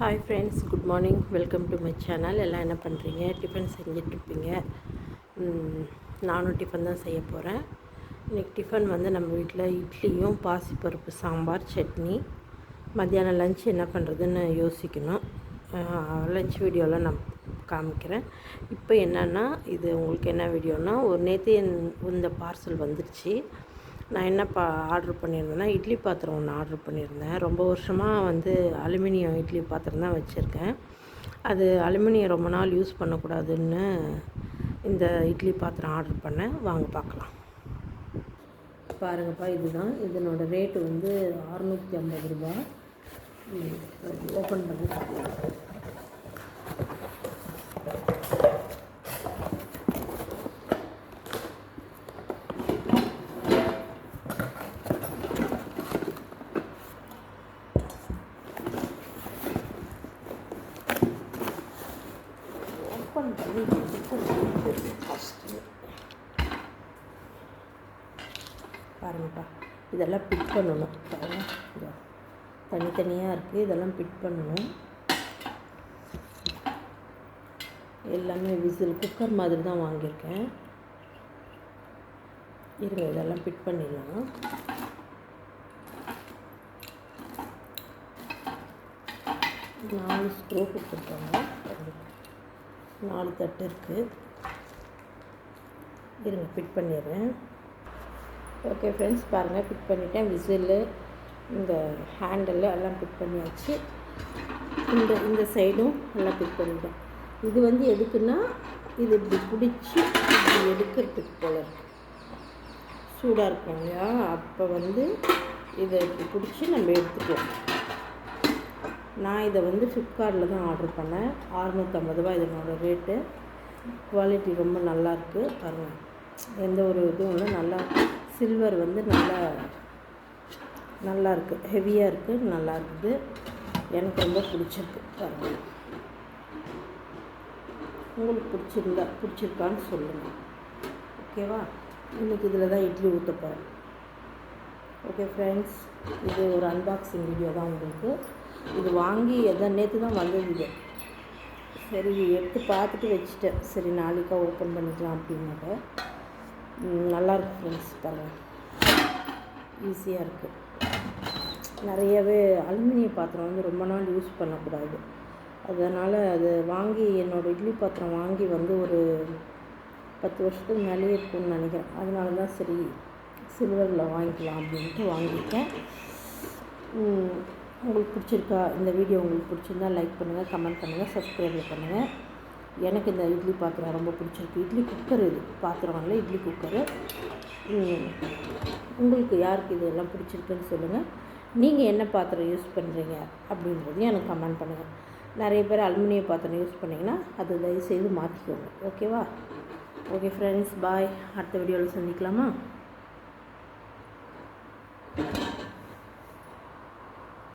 Hi friends good morning welcome to my channel எல்லாம் என்ன பண்ணுறீங்க டிஃபன் செஞ்சிட்ருப்பீங்க. நானும் டிஃபன் தான் செய்ய போகிறேன் இன்றைக்கி டிஃபன் வந்து நம்ம வீட்டில் இட்லியும் பாசிப்பருப்பு சாம்பார் சட்னி. மத்தியானம் லஞ்ச் என்ன பண்ணுறதுன்னு யோசிக்கணும். லஞ்ச் வீடியோவில் நான் காமிக்கிறேன். இப்போ என்னென்னா இது உங்களுக்கு என்ன வீடியோனால் ஒரு நேற்று இந்த பார்சல் வந்துருச்சு. நான் என்ன பா ஆர்ட்ரு பண்ணியிருந்தேன்னா இட்லி பாத்திரம் ஒன்று ஆர்ட்ரு பண்ணியிருந்தேன். ரொம்ப வருஷமாக வந்து அலுமினியம் இட்லி பாத்திரம் தான் வச்சுருக்கேன். அது அலுமினியம் ரொம்ப நாள் யூஸ் பண்ணக்கூடாதுன்னு இந்த இட்லி பாத்திரம் ஆர்டர் பண்ணேன். வாங்க பார்க்கலாம். பாருங்கப்பா இதுதான். இதனோட ரேட்டு வந்து அறுநூற்றி ஐம்பது ரூபா ஓப்பன் பண்ணி ஓப்பன் பண்ணி ஃபஸ்ட்டு பாருங்கப்பா இதெல்லாம் பிட் பண்ணணும். பாருங்க தனித்தனியாக இருக்குது இதெல்லாம் பிட் பண்ணணும். எல்லாமே விசில் குக்கர் மாதிரி தான் வாங்கியிருக்கேன். இருங்க இதெல்லாம் பிட் பண்ணிடலாம். நாலு ஸ்க்ரூ கொடுத்துருக்காங்க. நாலு தட்டு இருக்குது இருங்க ஃபிட் பண்ணிடுறேன். ஓகே ஃப்ரெண்ட்ஸ் பாருங்கள் ஃபிட் பண்ணிட்டேன். விசிலு இந்த ஹேண்டில் எல்லாம் ஃபிட் பண்ணியாச்சு. இந்த இந்த சைடும் எல்லாம் ஃபிட் பண்ணிட்டேன். இது வந்து எதுக்குன்னா இது இப்படி பிடிச்சி இப்படி எடுக்கிறதுக்கு போல சூடாக இருக்கும் இல்லையா? அப்போ வந்து இதை இப்படி பிடிச்சி நம்ம எடுத்துக்குவோம். நான் இதை வந்து ஃப்ளிப்கார்ட்டில் தான் ஆர்டர் பண்ணேன். அறுநூற்றம்பது ரூபா இதனோட ரேட்டு குவாலிட்டி ரொம்ப நல்லாயிருக்கு பாருங்கள் எந்த ஒரு இதுவும் இல்லை. நல்லா சில்வர் வந்து நல்லா நல்லா இருக்குது ஹெவியாக இருக்குது நல்லா இருக்குது. எனக்கு ரொம்ப பிடிச்சிருக்கு. பாருங்கள் உங்களுக்கு பிடிச்சிருந்தா பிடிச்சிருக்கான்னு சொல்லுங்கள் ஓகேவா? இன்றைக்கி இதில் தான் இட்லி ஊற்ற போகிறேன் ஓகே ஃப்ரெண்ட்ஸ் இது ஒரு அன்பாக்சிங் வீடியோ தான் உங்களுக்கு. இது வாங்கி எதை நேற்று தான் வந்தது இது. சரி எடுத்து பார்த்துட்டு வச்சுட்டேன். சரி நாளைக்கா ஓப்பன் பண்ணிக்கலாம் அப்படின்னாக்க நல்லாயிருக்கு ஃப்ரெண்ட்ஸ் பாருங்கள் ஈஸியாக இருக்குது நிறையவே அலுமினிய பாத்திரம் வந்து ரொம்ப நாள் யூஸ் பண்ணக்கூடாது. அதனால் அது வாங்கி என்னோடய இட்லி பாத்திரம் வாங்கி வந்து ஒரு பத்து வருஷத்துக்கு மேலேயே இருக்கும்னு நினைக்கிறேன். அதனால தான் சரி சில்வரில் வாங்கிக்கலாம் அப்படின்ட்டு வாங்கிட்டேன் உங்களுக்கு பிடிச்சிருக்கா இந்த வீடியோ உங்களுக்கு பிடிச்சிருந்தா லைக் பண்ணுங்கள் கமெண்ட் பண்ணுங்கள் சப்ஸ்கிரைப் பண்ணுங்கள் எனக்கு இந்த இட்லி பாத்திரம் ரொம்ப பிடிச்சிருக்கு. இட்லி குக்கர் இது பாத்திரம் இல்லை இட்லி குக்கரு உங்களுக்கு யாருக்கு இது எல்லாம் பிடிச்சிருக்குன்னு சொல்லுங்கள் நீங்கள் என்ன பாத்திரம் யூஸ் பண்ணுறீங்க அப்படின்றதையும் எனக்கு கமெண்ட் பண்ணுங்கள் நிறைய பேர் அலுமினிய பாத்திரம் யூஸ் பண்ணிங்கன்னா அது தயவுசெய்து மாற்றிக்கோங்க ஓகேவா ஓகே ஃப்ரெண்ட்ஸ் பாய் அடுத்த வீடியோவில் சந்திக்கலாமா?